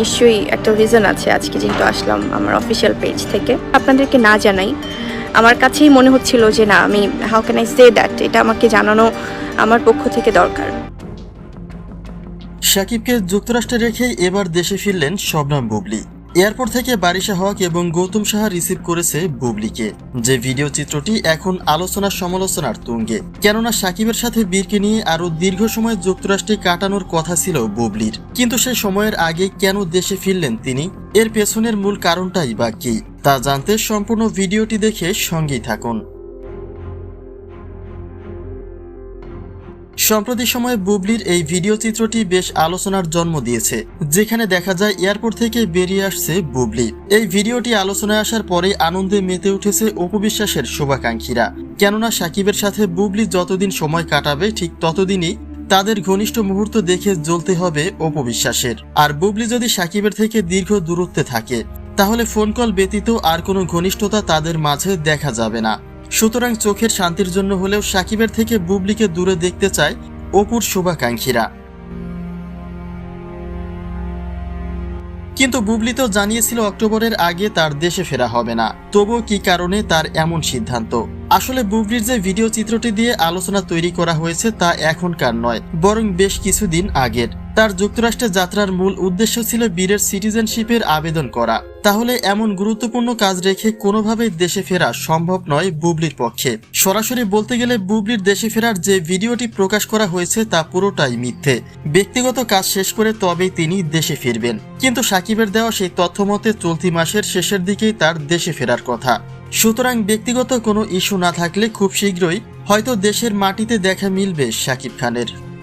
নিশ্চয়ই একটা রিজন আছে আজকে যেহেতু আসলাম আমার অফিসিয়াল পেজ থেকে। আপনাদেরকে না জানাই, আমার কাছেই মনে হচ্ছিল যে না, আমি how can I say that এটা আমাকে জানানো আমার পক্ষ থেকে দরকার। সাকিবকে যুক্তরাষ্ট্রে রেখেই এবার দেশে ফিরলেন শবনাম বুবলি। এয়ারপোর্ট থেকে বারিশা হক এবং গৌতম সাহা রিসিভ করেছে বুবলিকে। যে ভিডিও চিত্রটি এখন আলোচনার সমালোচনার তুঙ্গে। কেননা সাকিবের সাথে বীরকে নিয়ে আরও দীর্ঘ সময় যুক্তরাষ্ট্রে কাটানোর কথা ছিল বুবলির। কিন্তু সেই সময়ের আগে কেন দেশে ফিরলেন তিনি? এর পেছনের মূল কারণটাই বা কি? তা জানতে সম্পূর্ণ ভিডিওটি দেখে সঙ্গেই থাকুন। সম্প্রতি সময়ে বুবলির এই ভিডিও চিত্রটি বেশ আলোচনার জন্ম দিয়েছে, যেখানে দেখা যায় এয়ারপোর্ট থেকে বেরিয়ে আসছে বুবলি। এই ভিডিওটি আলোচনায় আসার পরে আনন্দে মেতে উঠেছে অপবিশ্বাসের শুভাকাঙ্ক্ষীরা। কেননা সাকিবের সাথে বুবলি যতদিন সময় কাটাবে ঠিক ততদিনই তাদের ঘনিষ্ঠ মুহূর্ত দেখে জ্বলতে হবে অপবিশ্বাসের আর বুবলি যদি সাকিবের থেকে দীর্ঘ দূরত্বে থাকে, তাহলে ফোন কল ব্যতীত আর কোনো ঘনিষ্ঠতা তাদের মাঝে দেখা যাবে না। সুতরাং চোখের শান্তির জন্য হলেও সাকিবের থেকে বুবলিকে দূরে দেখতে চায় অপুর শুভাকাঙ্ক্ষীরা। কিন্তু বুবলি তো জানিয়েছিল অক্টোবরের আগে তার দেশে ফেরা হবে না। তবুও কি কারণে তার এমন সিদ্ধান্ত? আসলে বুবলির যে ভিডিও চিত্রটি দিয়ে আলোচনা তৈরি করা হয়েছে তা এখনকার নয়, বরং বেশ কিছুদিন আগের। তার যুক্তরাষ্ট্রে যাত্রার মূল উদ্দেশ্য ছিল বীরের সিটিজেনশিপের আবেদন করা। তাহলে এমন গুরুত্বপূর্ণ কাজ রেখে কোনোভাবেই দেশে ফেরা সম্ভব নয় বুবলির পক্ষে। সরাসরি বলতে গেলে বুবলির দেশে ফেরার যে ভিডিওটি প্রকাশ করা হয়েছে তা পুরোটাই মিথ্যে। ব্যক্তিগত কাজ শেষ করে তবেই তিনি দেশে ফিরবেন। কিন্তু সাকিবের দেওয়া সেই তথ্য মতে চলতি মাসের শেষের দিকেই তার দেশে ফেরার কথা। সুতরাং ব্যক্তিগত কোনো ইস্যু না থাকলে খুব শীঘ্রই হয়তো দেশের মাটিতে দেখা মিলবে শাকিব খানের।